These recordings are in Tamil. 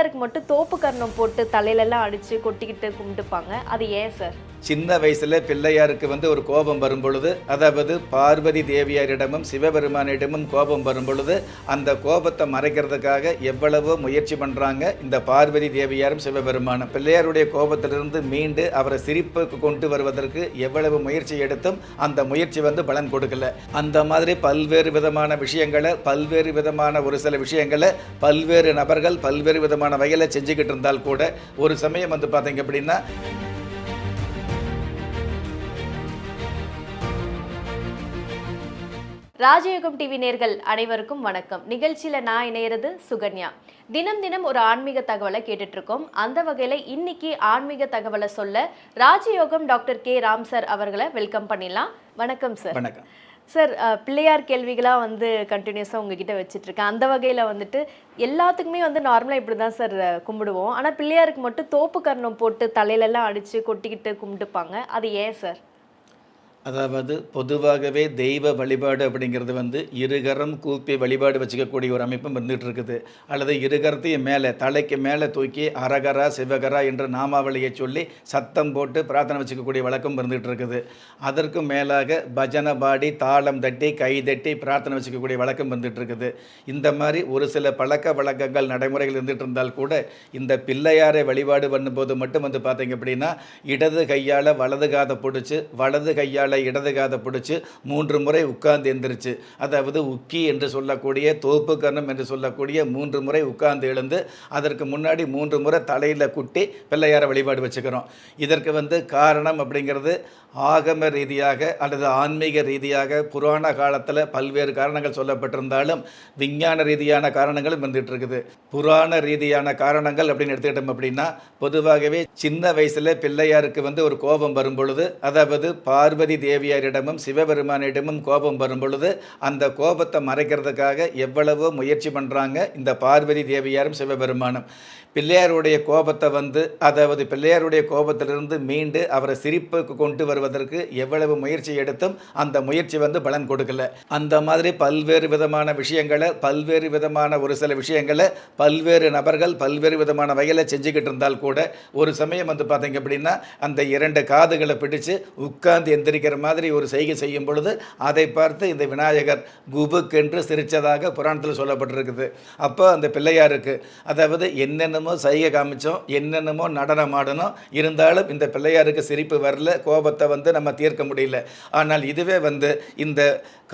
பிள்ளையாருக்கு மட்டும் தோப்பு கர்ணம் போட்டு தலையிலெல்லாம் அடித்து கொட்டிக்கிட்டு கும்பிட்டுப்பாங்க. அது ஏன் சார்? சின்ன வயசில் பிள்ளையாருக்கு வந்து ஒரு கோபம் வரும்பொழுது அதாவது பார்வதி தேவியாரிடமும் சிவபெருமானிடமும் கோபம் வரும்பொழுது அந்த கோபத்தை மறைக்கிறதுக்காக எவ்வளவோ முயற்சி பண்ணுறாங்க இந்த பார்வதி தேவியாரும் சிவபெருமானும். பிள்ளையாருடைய கோபத்திலிருந்து மீண்டு அவரை சிரிப்புக்கு கொண்டு வருவதற்கு எவ்வளவு முயற்சி எடுத்தும் அந்த முயற்சி வந்து பலன் கொடுக்கல. அந்த மாதிரி பல்வேறு விதமான விஷயங்களை பல்வேறு விதமான ஒரு சில விஷயங்களை பல்வேறு நபர்கள் பல்வேறு விதமான வகையில் செஞ்சுக்கிட்டு இருந்தால் கூட ஒரு சமயம் வந்து பார்த்தீங்க அப்படின்னா ராஜயோகம் டிவி நேர்கள் அனைவருக்கும் வணக்கம். நிகழ்ச்சியில நான் இணையிறது சுகன்யா. தினம் தினம் ஒரு ஆன்மீக தகவலை கேட்டுட்டு இருக்கோம் அந்த வகையில இன்னைக்கு ஆன்மீக தகவலை சொல்ல ராஜயோகம் டாக்டர் கே. ராம் சார் அவர்களை வெல்கம் பண்ணிடலாம். வணக்கம் சார். வணக்கம். சார் பிள்ளையார் கேள்விகளாக வந்து கண்டினியூஸாக உங்ககிட்ட வச்சுட்டு இருக்கேன் அந்த வகையில் வந்துட்டு எல்லாத்துக்குமே வந்து நார்மலாக இப்படி தான் சார் கும்பிடுவோம். ஆனால் பிள்ளையாருக்கு மட்டும் தோப்பு கர்ணம் போட்டு தலையிலெல்லாம் அடித்து கொட்டிக்கிட்டு கும்பிட்டுப்பாங்க. அது ஏன் சார்? அதாவது பொதுவாகவே தெய்வ வழிபாடு அப்படிங்கிறது வந்து இருகரம் கூப்பி வழிபாடு வச்சுக்கக்கூடிய ஒரு அமைப்பும் இருந்துகிட்டு இருக்குது அல்லது இருகரத்தையும் மேலே தலைக்கு மேலே தூக்கி அரகரா சிவகரா என்ற நாமாவளியை சொல்லி சத்தம் போட்டு பிரார்த்தனை வச்சுக்கக்கூடிய வழக்கம் இருந்துகிட்டு இருக்குது அதற்கும் மேலாக பஜனை பாடி தாளம் தட்டி கை தட்டி பிரார்த்தனை வச்சுக்கக்கூடிய வழக்கம் வந்துட்டு இருக்குது இந்த மாதிரி ஒரு சில பழக்க வழக்கங்கள் நடைமுறைகள் இருந்துகிட்டு இருந்தால் கூட இந்த பிள்ளையாரை வழிபாடு பண்ணும்போது மட்டும் வந்து பார்த்தீங்க அப்படின்னா இடது கையால் வலது காதை பிடிச்சி வலது கையால் இடது காதை பிடிச்சி மூன்று முறை உட்கார்ந்து எந்திரிச்சு அதாவது உக்கி என்று சொல்லக்கூடிய தோப்பு கர்ணம் என்று சொல்லக்கூடிய மூன்று முறை உட்கார்ந்து எழுந்து அதற்கு முன்னாடி மூன்று முறை தலையில் குட்டி பிள்ளையாரை வழிபாடு வச்சுக்கிறோம். இதற்கு வந்து காரணம் அப்படிங்கிறது ஆகம ரீதியாக அல்லது ஆன்மீக ரீதியாக புராண காலத்தில் பல்வேறு காரணங்கள் சொல்லப்பட்டிருந்தாலும் விஞ்ஞான ரீதியான காரணங்களும் இருந்துகிட்டு இருக்குது புராண ரீதியான காரணங்கள் அப்படின்னு எடுத்துக்கிட்டோம் அப்படின்னா பொதுவாகவே சின்ன வயசுல பிள்ளையாருக்கு வந்து ஒரு கோபம் வரும் பொழுது அதாவது பார்வதி தேவியாரிடமும் சிவபெருமானிடமும் கோபம் வரும் பொழுது அந்த கோபத்தை மறைக்கிறதுக்காக எவ்வளவோ முயற்சி பண்ணுறாங்க இந்த பார்வதி தேவியாரும் சிவபெருமானும். பிள்ளையாருடைய கோபத்தை வந்து அதாவது பிள்ளையாருடைய கோபத்திலிருந்து மீண்டு அவரை சிரிப்புக்கு கொண்டு வருவதற்கு எவ்வளவு முயற்சி எடுத்தும் அந்த முயற்சி வந்து பலன் கொடுக்கல. அந்த மாதிரி பல்வேறு விதமான விஷயங்களை பல்வேறு விதமான ஒரு சில விஷயங்களை பல்வேறு நபர்கள் பல்வேறு விதமான வகையில் செஞ்சுக்கிட்டு இருந்தால் கூட ஒரு சமயம் வந்து பார்த்தீங்க அப்படின்னா அந்த இரண்டு காதுகளை பிடிச்சு உட்கார்ந்து எந்திரிக்கிற மாதிரி ஒரு செய்கை செய்யும் பொழுது அதை பார்த்து இந்த விநாயகர் குபுக்கென்று சிரித்ததாக புராணத்தில் சொல்லப்பட்டிருக்குது. அப்போ அந்த பிள்ளையாருக்கு அதாவது என்னென்ன என்னென்னமோ சைகை காமிச்சோம் என்னென்னமோ நடனம் ஆடணும். இருந்தாலும் இந்த பிள்ளையாருக்கு சிரிப்பு வரல கோபத்தை வந்து நம்ம தீர்க்க முடியல. ஆனால் இதுவே வந்து இந்த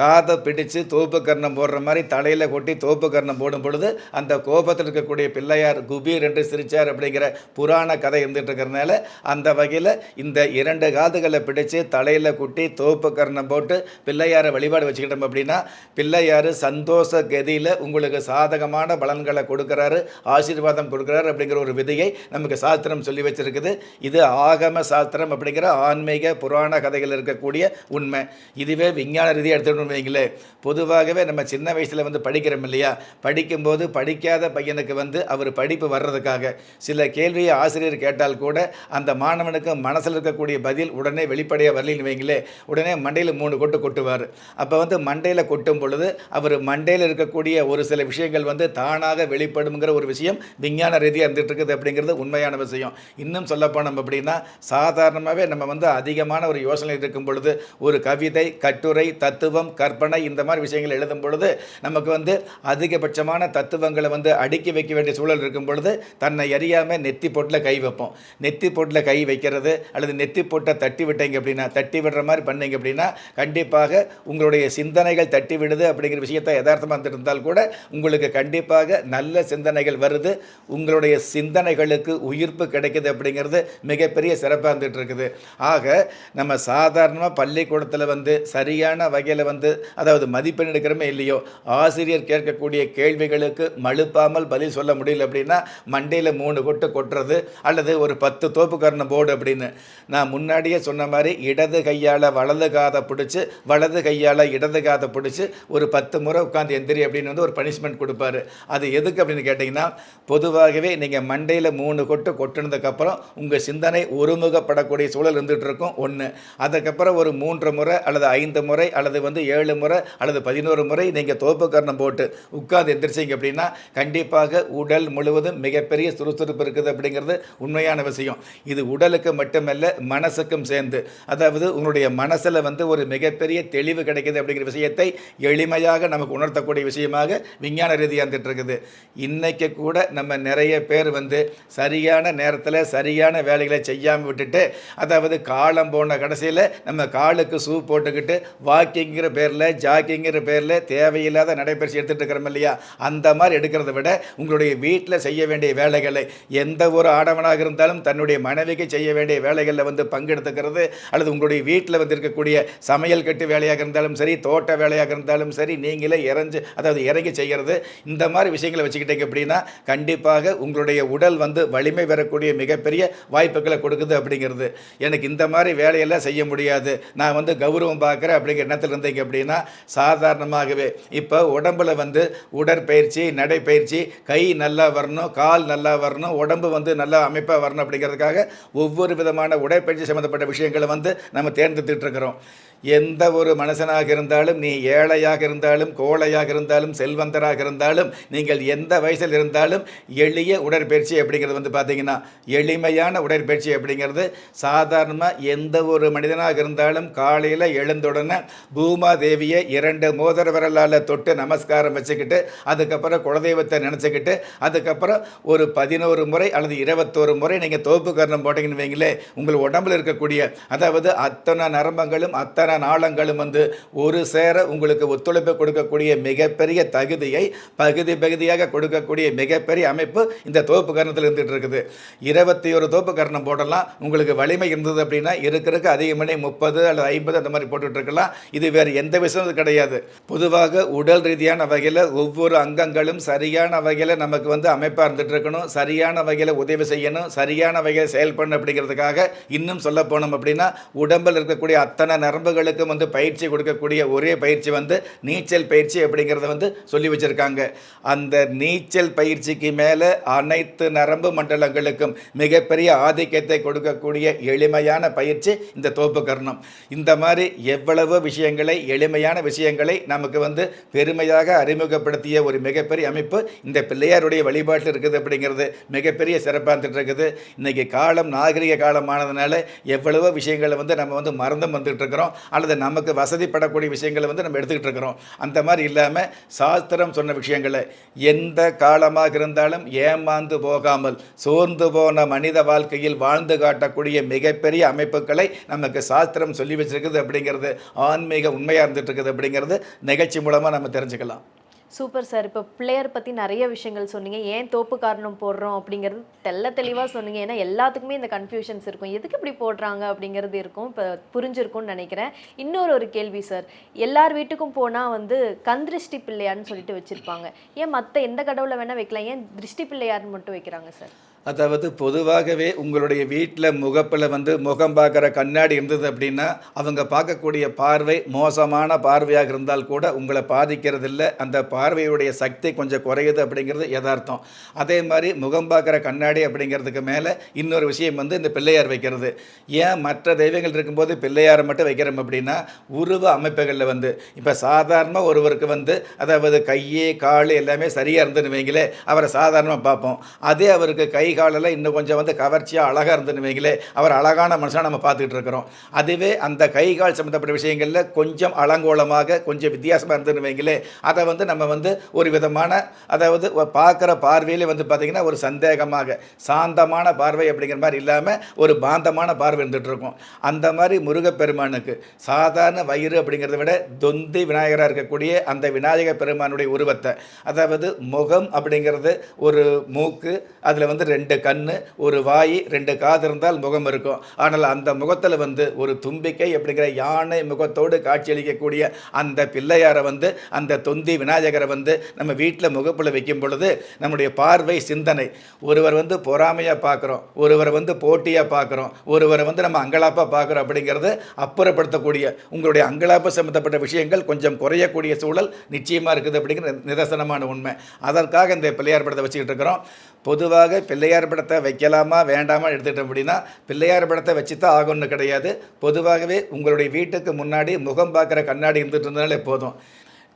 காதை பிடிச்சு தோப்பு கர்ணம் போடுற மாதிரி தலையில் கொட்டி தோப்பு கர்ணம் போடும் பொழுது அந்த கோபத்தில் இருக்கக்கூடிய பிள்ளையார் குபீர் என்று சிரிச்சார் அப்படிங்கிற புராண கதை இருந்துகிட்டு இருக்கிறதுனால அந்த வகையில் இந்த இரண்டு காதுகளை பிடிச்சு தலையில் குட்டி தோப்பு கர்ணம் போட்டு பிள்ளையாரை வழிபாடு வச்சுக்கிட்டோம் அப்படின்னா பிள்ளையார் சந்தோஷ கதியில் உங்களுக்கு சாதகமான பலன்களை கொடுக்குறாரு ஆசீர்வாதம் கொடுக்குறாரு. அப்படிங்கிற ஒரு விதையை நமக்கு சாஸ்திரம் சொல்லி வச்சிருக்குது. இது ஆகம சாஸ்திரம் அப்படிங்கிற ஆன்மீக புராண கதைகள் இருக்கக்கூடிய உண்மை. இதுவே விஞ்ஞான ரீதியாக எடுத்துக்கணும்னு வைங்களேன் பொதுவாகவே நம்ம சின்ன வயசில் வந்து படிக்கிறோம் இல்லையா? படிக்கும்போது படிக்காத பையனுக்கு வந்து அவர் படிப்பு வர்றதுக்காக சில கேள்வியை ஆசிரியர் கேட்டால் கூட அந்த மாணவனுக்கு மனசில் இருக்கக்கூடிய பதில் உடனே வெளிப்படையாக வரலின்னு வைங்களே. உடனே மண்டையில் மூணு கொட்டு கொட்டுவார். அப்போ வந்து மண்டையில் கொட்டும் பொழுது அவர் மண்டையில் இருக்கக்கூடிய ஒரு சில விஷயங்கள் வந்து தானாக வெளிப்படுங்கிற ஒரு விஷயம் விஞ்ஞான ரீதியாக இருந்துட்டு இருக்குது அப்படிங்கிறது உண்மையான விஷயம். இன்னும் சொல்லப்போனோம் அப்படின்னா சாதாரணமாகவே நம்ம வந்து அதிகமான ஒரு யோசனை இருக்கும் பொழுது ஒரு கவிதை கட்டுரை தத்துவம் கற்பனை இந்த மாதிரி விஷயங்கள் எழுதும் பொழுது நமக்கு வந்து அதிகபட்சமான தத்துவங்களை வந்து அடுக்கி வைக்க வேண்டிய சூழல் இருக்கும் பொழுது தன்னை அறியாமல் நெத்தி பொட்டில் கை வைப்போம். நெத்தி பொட்டில் கை வைக்கிறது அல்லது நெத்தி பொட்டை தட்டி விட்டீங்க அப்படின்னா தட்டி விடுற மாதிரி பண்ணீங்க அப்படின்னா கண்டிப்பாக உங்களுடைய சிந்தனைகள் தட்டி விடுது அப்படிங்கிற விஷயத்தை யதார்த்தமாக இருந்தால் கூட உங்களுக்கு கண்டிப்பாக நல்ல சிந்தனைகள் வருது. உங்களுடைய சிந்தனைகளுக்கு உயிர்ப்பு கிடைக்குது அப்படிங்கிறது மிகப்பெரிய சிறப்பாக இருந்துகிட்டு இருக்குது ஆக நம்ம சாதாரணமாக பள்ளிக்கூடத்தில் வந்து சரியான வகையில் வந்து அதாவது மதிப்பெண் எடுக்கிறோமே இல்லையோ ஆசிரியர் கேட்கக்கூடிய கேள்விகளுக்கு மழுப்பாமல் பதில் சொல்ல முடியல அப்படின்னா மண்டையில் மூணு கொட்டு கொட்டுறது அல்லது ஒரு பத்து தோப்புக்கரண போர்டு அப்படின்னு. நான் முன்னாடியே சொன்ன மாதிரி இடது கையால் வலது காதை பிடிச்சி வலது கையால் இடது காதை பிடிச்சி ஒரு பத்து முறை உட்காந்து எந்திரி அப்படின்னு வந்து ஒரு பனிஷ்மெண்ட் கொடுப்பாரு. அது எதுக்கு அப்படின்னு கேட்டிங்கன்னா பொதுவாகவே நீங்கள் மண்டையில் மூணு கொட்டு கொட்டினதுக்கப்புறம் உங்கள் சிந்தனை ஒருமுகப்படக்கூடிய சூழல் இருந்துகிட்டு இருக்கும் ஒன்று அதுக்கப்புறம் ஒரு மூன்று முறை அல்லது ஐந்து முறை அல்லது வந்து ஏழு முறை அல்லது பதினோரு முறை நீங்கள் தோப்பு கரணம் போட்டு உட்கார்ந்து எந்திரிச்சிங்க அப்படின்னா கண்டிப்பாக உடல் முழுவதும் மிகப்பெரிய சுறுசுறுப்பு இருக்குது அப்படிங்கிறது உண்மையான விஷயம். இது உடலுக்கு மட்டுமல்ல மனசுக்கும் சேர்ந்து. அதாவது உங்களுடைய மனசில் வந்து ஒரு மிகப்பெரிய தெளிவு கிடைக்குது அப்படிங்கிற விஷயத்தை எளிமையாக நமக்கு உணர்த்தக்கூடிய விஷயமாக விஞ்ஞான ரீதியாக இருந்துட்டு இருக்குது இன்றைக்கு கூட நம்ம நிறைய பேர் வந்து சரியான நேரத்தில் சரியான வேலைகளை செய்யாமல் விட்டுட்டு அதாவது காலம் போன கடைசியில் நம்ம காலுக்கு ஷூ போட்டுக்கிட்டு வாக்கிங்கிற பேரில் ஜாக்கிங்கிற பேரில் தேவையில்லாத நடைபயிற்சி எடுத்துகிட்டு இருக்கிறோம் இல்லையா? அந்த மாதிரி எடுக்கிறத விட உங்களுடைய வீட்டில் செய்ய வேண்டிய வேலைகளை எந்த ஒரு ஆடவனாக இருந்தாலும் தன்னுடைய மனைவிக்கு செய்ய வேண்டிய வேலைகளில் வந்து பங்கெடுத்துக்கிறது அல்லது உங்களுடைய வீட்டில் வந்து இருக்கக்கூடிய சமையல் கட்டு வேலையாக இருந்தாலும் சரி தோட்ட வேலையாக இருந்தாலும் சரி நீங்களே இறஞ்சு அதாவது இறங்கி செய்கிறது இந்த மாதிரி விஷயங்களை வச்சுக்கிட்டீங்க அப்படின்னா கண்டிப்பாக உங்களுடைய உடல் வந்து வலிமை பெறக்கூடிய மிகப்பெரிய வாய்ப்புகளை கொடுக்குது அப்படிங்கிறது. எனக்கு இந்த மாதிரி வேலையெல்லாம் செய்ய முடியாது. நான் வந்து கௌரவம் பார்க்குறேன் அப்படிங்கிற எண்ணத்தில் இருந்தீங்க அப்படின்னா சாதாரணமாகவே. இப்போ உடம்பில் வந்து உடற்பயிற்சி நடைப்பயிற்சி கை நல்லா வரணும் கால் நல்லா வரணும் உடம்பு வந்து நல்லா அமைப்பாக வரணும் அப்படிங்கிறதுக்காக ஒவ்வொரு விதமான உடற்பயிற்சி சம்மந்தப்பட்ட விஷயங்களை வந்து நம்ம தேர்ந்தெடுத்துட்டு இருக்கிறோம். எந்த ஒரு மனுஷனாக இருந்தாலும் நீ ஏழையாக இருந்தாலும் கோழையாக இருந்தாலும் செல்வந்தராக இருந்தாலும் நீங்கள் எந்த வயசில் இருந்தாலும் எளிய உடற்பயிற்சி அப்படிங்கிறது வந்து பார்த்தீங்கன்னா எளிமையான உடற்பயிற்சி அப்படிங்கிறது சாதாரணமாக எந்த ஒரு மனிதனாக இருந்தாலும் காலையில் எழுந்துடனே பூமாதேவியை இரண்டு மோதிர விரலால் தொட்டு நமஸ்காரம் வச்சுக்கிட்டு அதுக்கப்புறம் குலதெய்வத்தை நினச்சிக்கிட்டு அதுக்கப்புறம் ஒரு பதினோரு முறை அல்லது இருபத்தோரு முறை நீங்கள் தோப்பு கரணம் போட்டீங்கன்னு வைங்களே உங்கள் உடம்புல இருக்கக்கூடிய அதாவது அத்தனை நரம்பங்களும் அத்தனை நாளங்களும் வந்து ஒரு சேர உங்களுக்கு ஒத்துழைப்பு கொடுக்கக்கூடிய மிகப்பெரிய தகுதியை பகுதி பகுதியாக கொடுக்கக்கூடிய மிகப்பெரிய அமைப்பு இந்த தோப்பு கரணத்தில் இருந்துகிட்டு இருக்குது. இருபத்தி ஒரு தோப்பு கரணம் போடலாம். உங்களுக்கு வலிமை இருந்தது அப்படின்னா இருக்கிறதுக்கு அதிகமணி முப்பது அல்லது ஐம்பது அந்த மாதிரி போட்டுட்டு இருக்கலாம். இது வேறு எந்த விஷயமும் கிடையாது. பொதுவாக உடல் ரீதியான வகையில் ஒவ்வொரு அங்கங்களும் சரியான வகையில் நமக்கு வந்து அமைப்பாக இருந்துட்டு இருக்கணும். சரியான வகையில் உதவி செய்யணும். சரியான வகையில் செயல்படணும் அப்படிங்கிறதுக்காக இன்னும் சொல்ல போனோம் அப்படின்னா உடம்பில் இருக்கக்கூடிய அத்தனை நரம்புகள் நரம்புகளுக்கும் வந்து பயிற்சி கொடுக்கக்கூடிய ஒரே பயிற்சி வந்து நீச்சல் பயிற்சி அப்படிங்கிறத வந்து சொல்லி வச்சுருக்காங்க. அந்த நீச்சல் பயிற்சிக்கு மேலே அனைத்து நரம்பு மண்டலங்களுக்கும் மிகப்பெரிய ஆதிக்கத்தை கொடுக்கக்கூடிய எளிமையான பயிற்சி இந்த தோப்பு கர்ணம் இந்த மாதிரி எவ்வளவு விஷயங்களை எளிமையான விஷயங்களை நமக்கு வந்து பெருமையாக அறிமுகப்படுத்திய ஒரு மிகப்பெரிய அமைப்பு இந்த பிள்ளையாருடைய வழிபாட்டில் இருக்குது அப்படிங்கிறது மிகப்பெரிய சிறப்பாக இருக்குது இன்றைக்கி காலம் நாகரிக காலமானதுனால எவ்வளவோ விஷயங்களை வந்து நம்ம வந்து மறந்து வந்துட்டுருக்கிறோம் அல்லது நமக்கு வசதிப்படக்கூடிய விஷயங்களை வந்து நம்ம எடுத்துக்கிட்டு இருக்கிறோம். அந்த மாதிரி இல்லாமல் சாஸ்திரம் சொன்ன விஷயங்களை எந்த காலமாக இருந்தாலும் ஏமாந்து போகாமல் சோர்ந்து போன மனித வாழ்க்கையில் வாழ்ந்து காட்டக்கூடிய மிகப்பெரிய அமைப்புகளை நமக்கு சாஸ்திரம் சொல்லி வச்சிருக்குது அப்படிங்கிறது ஆன்மீக உண்மையாக இருந்துட்டு இருக்குது அப்படிங்கிறது நிகழ்ச்சி மூலமாக நம்ம தெரிஞ்சுக்கலாம். Super sir. இப்போ பிளேயர் பற்றி நிறைய விஷயங்கள் சொன்னீங்க. ஏன் தோப்பு காரணம் போடுறோம் அப்படிங்கிறது தெள்ள தெளிவாக சொன்னீங்க. ஏன்னா எல்லாத்துக்குமே இந்த கன்ஃபியூஷன்ஸ் இருக்கும். எதுக்கு இப்படி போடுறாங்க அப்படிங்கிறது இருக்கும். இப்போ புரிஞ்சிருக்கும்னு நினைக்கிறேன். இன்னொரு ஒரு கேள்வி சார். எல்லார் வீட்டுக்கும் போனால் வந்து கந்திருஷ்டி பிள்ளையார்னு சொல்லிட்டு வச்சுருப்பாங்க. ஏன் மற்ற எந்த கடவுளை வேணால் வைக்கலாம்? ஏன் திருஷ்டி பிள்ளையார்னு மட்டும் வைக்கிறாங்க சார்? அதாவது பொதுவாகவே உங்களுடைய வீட்டில் முகப்பில் வந்து முகம் பார்க்குற கண்ணாடி இருந்தது அப்படின்னா அவங்க பார்க்கக்கூடிய பார்வை மோசமான பார்வையாக இருந்தால் கூட உங்களை பாதிக்கிறதில்ல. அந்த பார்வையுடைய சக்தி கொஞ்சம் குறையுது அப்படிங்கிறது யதார்த்தம். அதே மாதிரி முகம் பார்க்குற கண்ணாடி அப்படிங்கிறதுக்கு மேலே இன்னொரு விஷயம் வந்து இந்த பிள்ளையார் வைக்கிறது. ஏன் மற்ற தெய்வங்கள் இருக்கும்போது பிள்ளையாரை மட்டும் வைக்கிறோம் அப்படின்னா உருவ அமைப்புகளில் வந்து இப்போ சாதாரணமாக ஒருவருக்கு வந்து அதாவது கையே கால் எல்லாமே சரியாக இருந்துன்னு வைங்களே அவரை சாதாரணமாக பார்ப்போம். அதே அவருக்கு கை காலெல்லாம் இன்னும் கொஞ்சம் வந்து கவர்ச்சியாக அழகாக இருந்துன்னு வைங்களே அவர் அழகான மனுஷனாக நம்ம பார்த்துக்கிட்டு இருக்கிறோம். அதுவே அந்த கை கால் சம்மந்தப்பட்ட விஷயங்களில் கொஞ்சம் அலங்கோலமாக கொஞ்சம் வித்தியாசமாக இருந்துன்னு வைங்களே அதை வந்து நம்ம வந்து ஒரு விதமான அதாவது பார்க்குற பார்வையிலே வந்து பார்த்திங்கன்னா ஒரு சந்தேகமாக சாந்தமான பார்வை அப்படிங்கிற மாதிரி இல்லாமல் ஒரு பாந்தமான பார்வை இருந்துகிட்ருக்கும் அந்த மாதிரி முருகப்பெருமானுக்கு சாதாரண வயிறு அப்படிங்கிறத விட தொந்தி விநாயகராக இருக்கக்கூடிய அந்த விநாயக பெருமானுடைய உருவத்தை அதாவது முகம் அப்படிங்கிறது ஒரு மூக்கு அதில் வந்து ரெண்டு ரெண்டு கண் ஒரு வாய் ரெண்டு காது இருந்தால் முகம் இருக்கும். ஆனால் அந்த முகத்தில் வந்து ஒரு தும்பிக்கை அப்படிங்கிற யானை முகத்தோடு காட்சியளிக்கக்கூடிய அந்த பிள்ளையாரை வந்து அந்த தொந்தி விநாயகரை வந்து நம்ம வீட்டில் முகப்பில் வைக்கும் பொழுது நம்முடைய பார்வை சிந்தனை. ஒருவர் வந்து பொறாமையாக பார்க்குறோம் ஒருவரை வந்து போட்டியாக பார்க்குறோம் ஒருவரை வந்து நம்ம அங்கலாப்பாக பார்க்குறோம் அப்படிங்கிறத அப்புறப்படுத்தக்கூடிய உங்களுடைய அங்கலாப்பு சம்மந்தப்பட்ட விஷயங்கள் கொஞ்சம் குறையக்கூடிய சூழல் நிச்சயமாக இருக்குது அப்படிங்கிற நிதர்சனமான உண்மை. அதற்காக இந்த பிள்ளையார் படத்தை வச்சுக்கிட்டு இருக்கிறோம். பொதுவாக பிள்ளையார் படத்தை வைக்கலாமா வேண்டாமா எடுத்துக்கிட்டோம் அப்படின்னா பிள்ளையார் படத்தை வச்சு தான் ஆகும்னு கிடையாது. பொதுவாகவே உங்களுடைய வீட்டுக்கு முன்னாடி முகம் பார்க்குற கண்ணாடி இருந்துட்டு இருந்தாலே போதும்.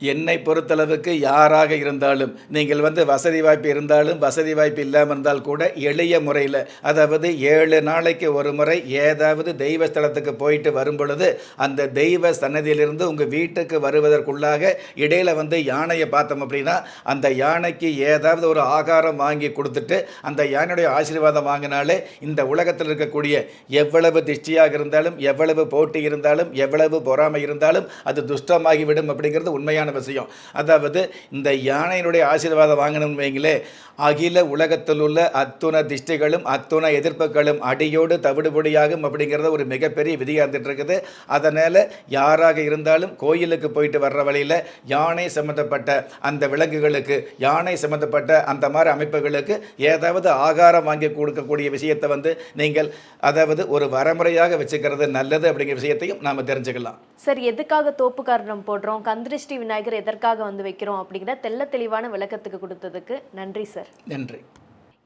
என்னை பொறுத்தளவுக்கு யாராக இருந்தாலும் நீங்கள் வந்து வசதி வாய்ப்பு இருந்தாலும் வசதி வாய்ப்பு இல்லாமல் இருந்தால் கூட எளிய முறையில் அதாவது ஏழு நாளைக்கு ஒரு முறை ஏதாவது தெய்வ ஸ்தலத்துக்கு போயிட்டு வரும் பொழுது அந்த தெய்வ சன்னதியிலிருந்து உங்கள் வீட்டுக்கு வருவதற்குள்ளாக இடையில் வந்து யானையை பார்த்தோம் அப்படின்னா அந்த யானைக்கு ஏதாவது ஒரு ஆகாரம் வாங்கி கொடுத்துட்டு அந்த யானையுடைய ஆசீர்வாதம் வாங்கினாலே இந்த உலகத்தில் இருக்கக்கூடிய எவ்வளவு திஷ்டியாக இருந்தாலும் எவ்வளவு போட்டி இருந்தாலும் எவ்வளவு பொறாமை இருந்தாலும் அது துஷ்டமாகிவிடும் அப்படிங்கிறது உண்மையான விஷயம்? அதாவது இந்த யானையினுடைய ஆசீர்வாதம் வாங்கணும்னு வைங்களே அகில உலகத்தில் உள்ள அத்துண திஷ்டிகளும் அத்துண எதிர்ப்புகளும் அடியோடு தவிடுபொடியாகும் அப்படிங்கிறத ஒரு மிகப்பெரிய விதியாக இருந்துட்டு இருக்குது அதனால் யாராக இருந்தாலும் கோயிலுக்கு போயிட்டு வர்ற வழியில் யானை சம்மந்தப்பட்ட அந்த விலங்குகளுக்கு யானை சம்மந்தப்பட்ட அந்த மாதிரி அமைப்புகளுக்கு ஏதாவது ஆகாரம் வாங்கி கொடுக்கக்கூடிய விஷயத்தை வந்து நீங்கள் அதாவது ஒரு வரமுறையாக வச்சுக்கிறது நல்லது அப்படிங்கிற விஷயத்தையும் நாம் தெரிஞ்சுக்கலாம். சார் எதுக்காக தோப்பு காரணம் போடுறோம்? கந்திருஷ்டி விநாயகர் எதற்காக வந்து வைக்கிறோம் அப்படிங்கிற தெள்ள தெளிவான விளக்கத்துக்கு கொடுத்ததுக்கு நன்றி சார். நன்றி.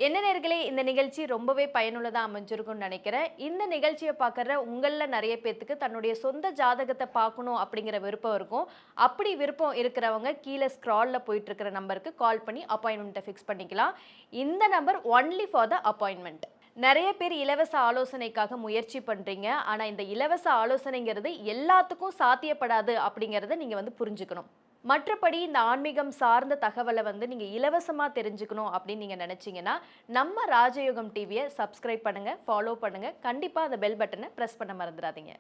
என்ன நேர்களே இந்த நிகழ்ச்சி ரொம்பவே பயனுள்ளதாக அமைஞ்சிருக்கும்னு நினைக்கிறேன். இந்த நிகழ்ச்சியை பார்க்குற உங்களில் நிறைய பேர்த்துக்கு தன்னுடைய சொந்த ஜாதகத்தை பார்க்கணும் அப்படிங்கிற விருப்பம் இருக்கும். அப்படி விருப்பம் இருக்கிறவங்க கீழே ஸ்க்ராலில் போயிட்டு இருக்கிற நம்பருக்கு கால் பண்ணி அப்பாயின்மெண்ட்டை ஃபிக்ஸ் பண்ணிக்கலாம். இந்த number only for the appointment நிறைய பேர் இலவச ஆலோசனைக்காக முயற்சி பண்ணுறீங்க ஆனால் இந்த இலவச ஆலோசனைங்கிறது எல்லாத்துக்கும் சாத்தியப்படாது அப்படிங்கிறத நீங்கள் வந்து புரிஞ்சுக்கணும். மற்றபடி இந்த ஆன்மீகம் சார்ந்த தகவலை வந்து நீங்கள் இலவசமாக தெரிஞ்சுக்கணும் அப்படின்னு நீங்கள் நினச்சிங்கன்னா நம்ம ராஜயோகம் டிவியை சப்ஸ்கிரைப் பண்ணுங்கள் ஃபாலோ பண்ணுங்கள் கண்டிப்பாக அந்த பெல் பட்டனை ப்ரெஸ் பண்ண மறந்துடாதீங்க.